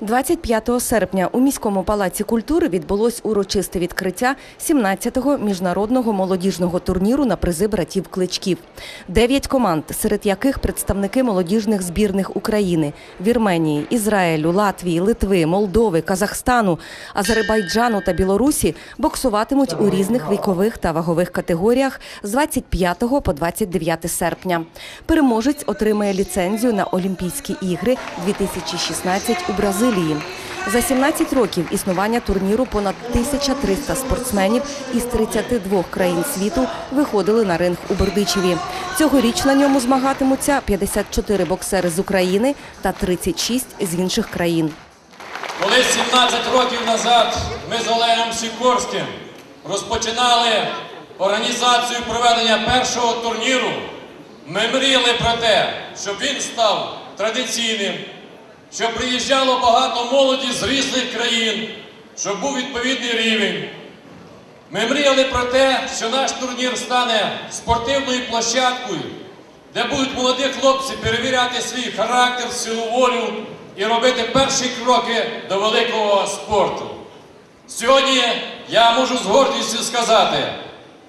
25 серпня у міському палаці культури відбулось урочисте відкриття 17-го міжнародного молодіжного турніру на призи братів Кличків. Дев'ять команд, серед яких представники молодіжних збірних України, Вірменії, Ізраїлю, Латвії, Литви, Молдови, Казахстану, Азербайджану та Білорусі боксуватимуть у різних вікових та вагових категоріях з 25 по 29 серпня. Переможець отримає ліцензію на Олімпійські ігри 2016 у Бразилії. За 17 років існування турніру понад 1300 спортсменів із 32 країн світу виходили на ринг у Бердичеві. Цьогоріч на ньому змагатимуться 54 боксери з України та 36 з інших країн. Коли 17 років назад ми з Олегом Сікорським розпочинали організацію проведення першого турніру, ми мріяли про те, щоб він став традиційним, щоб приїжджало багато молоді з різних країн, щоб був відповідний рівень. Ми мріяли про те, що наш турнір стане спортивною площадкою, де будуть молоді хлопці перевіряти свій характер, силу волю і робити перші кроки до великого спорту. Сьогодні я можу з гордістю сказати,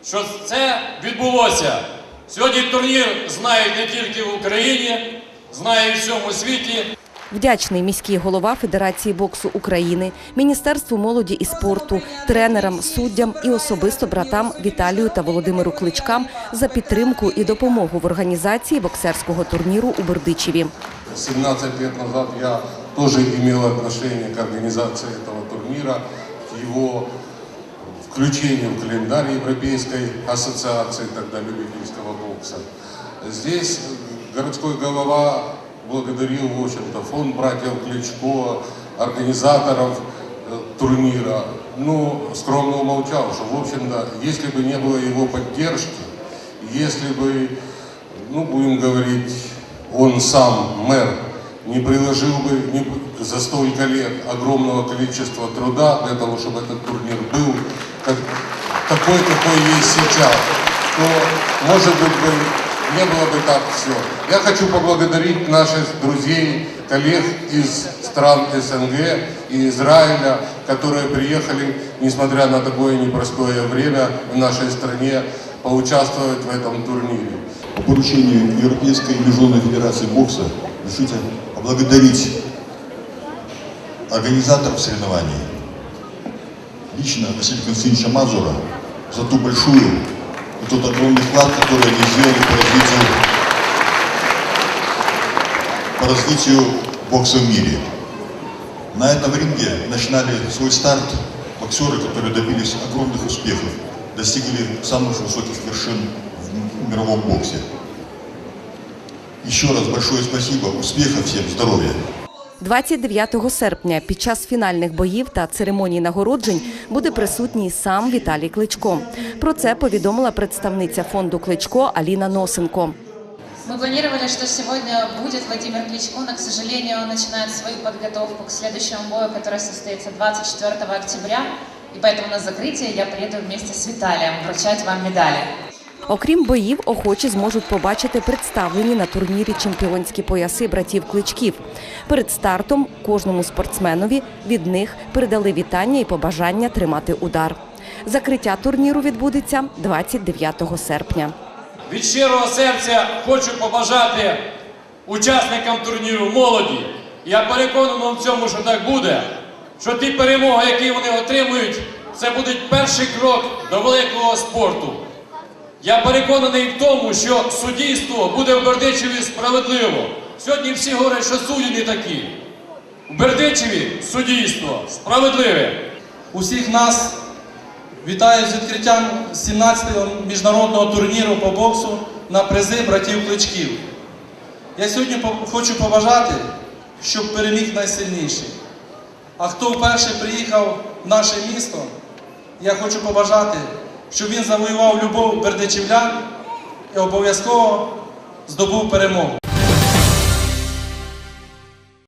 що це відбулося. Сьогодні турнір знають не тільки в Україні, знають у всьому світі. Вдячний міський голова Федерації боксу України, Міністерству молоді і спорту, тренерам, суддям і особисто братам Віталію та Володимиру Кличкам за підтримку і допомогу в організації боксерського турніру у Бердичеві. 17 лет назад я тоже имел отношение к организации этого турнира, к его включению в календарь Европейской ассоциации тогда любительского бокса. Здесь городской голова благодарил, в общем-то, фонд братьев Кличко, организаторов э, турнира. Ну, скромно умолчал, что, в общем-то, если бы не было его поддержки, если бы, ну, будем говорить, он сам, мэр, не приложил бы не- за столько лет огромного количества труда для того, чтобы этот турнир был как- такой, какой есть сейчас, то, может быть, бы не было бы так все. Я хочу поблагодарить наших друзей, коллег из стран СНГ и Израиля, которые приехали, несмотря на такое непростое время в нашей стране, поучаствовать в этом турнире. По поручению Европейской международной федерации бокса решите поблагодарить организаторов соревнований, лично Василия Константиновича Мазура за ту большую и тот огромный вклад, который они сделали по развитию, по развитию бокса в мире. На этом ринге начинали свой старт боксеры, которые добились огромных успехов, достигли самых высоких вершин в мировом боксе. Еще раз большое спасибо, успехов всем, здоровья! 29 серпня під час фінальних боїв та церемоній нагороджень буде присутній сам Віталій Кличко. Про це повідомила представниця фонду Кличко Аліна Носенко. Мы планировали, что сегодня будет Владимир Кличко, но, к сожалению, он начинает свою подготовку к следующему бою, который состоится 24 октября. И поэтому на закрытие я приеду вместе с Виталием вручать вам медали. Окрім боїв, охочі зможуть побачити представлені на турнірі чемпіонські пояси братів Кличків. Перед стартом кожному спортсменові від них передали вітання і побажання тримати удар. Закриття турніру відбудеться 29 серпня. Від щирого серця хочу побажати учасникам турніру молоді. Я переконаний в цьому, що так буде. Що ті перемоги, які вони отримують, це буде перший крок до великого спорту. Я переконаний в тому, що суддівство буде в Бердичеві справедливо. Сьогодні всі говорять, що судді не такі. В Бердичеві суддівство справедливе. Усіх нас вітаю з відкриттям 17-го міжнародного турніру по боксу на призи братів Кличків. Я сьогодні хочу побажати, щоб переміг найсильніший. А хто вперше приїхав в наше місто, я хочу побажати, щоб він завоював любов бердичівлян і обов'язково здобув перемогу.